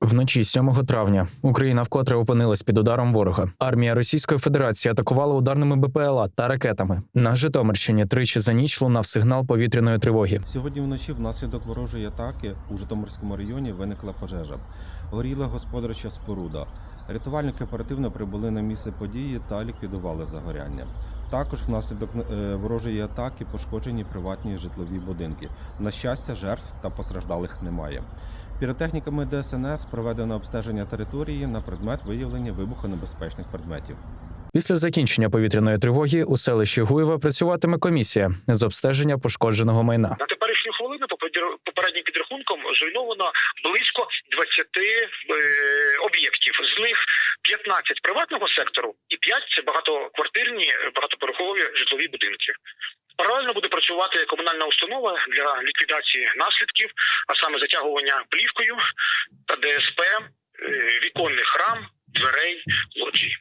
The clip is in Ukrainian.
Вночі 7 травня Україна вкотре опинилась під ударом ворога. Армія Російської Федерації атакувала ударними БПЛА та ракетами. На Житомирщині тричі за ніч лунав сигнал повітряної тривоги. Сьогодні вночі внаслідок ворожої атаки у Житомирському районі виникла пожежа. Горіла господарча споруда. Рятувальники оперативно прибули на місце події та ліквідували загоряння. Також внаслідок е, ворожої атаки пошкоджені приватні житлові будинки. На щастя, жертв та постраждалих немає. Піротехніками ДСНС проведено обстеження території на предмет виявлення вибухонебезпечних предметів. Після закінчення повітряної тривоги у селищі Гуєва працюватиме комісія з обстеження пошкодженого майна. На теперішню хвилину по попереднім підрахункам зруйновано близько 20 е, об'єктів. З них 15 приватного сектору і 5 – це багатоквартирні житлові будинки. Паралельно буде працювати комунальна установа для ліквідації наслідків, а саме затягування плівкою та ДСП, е, віконних рам, дверей, лоджій.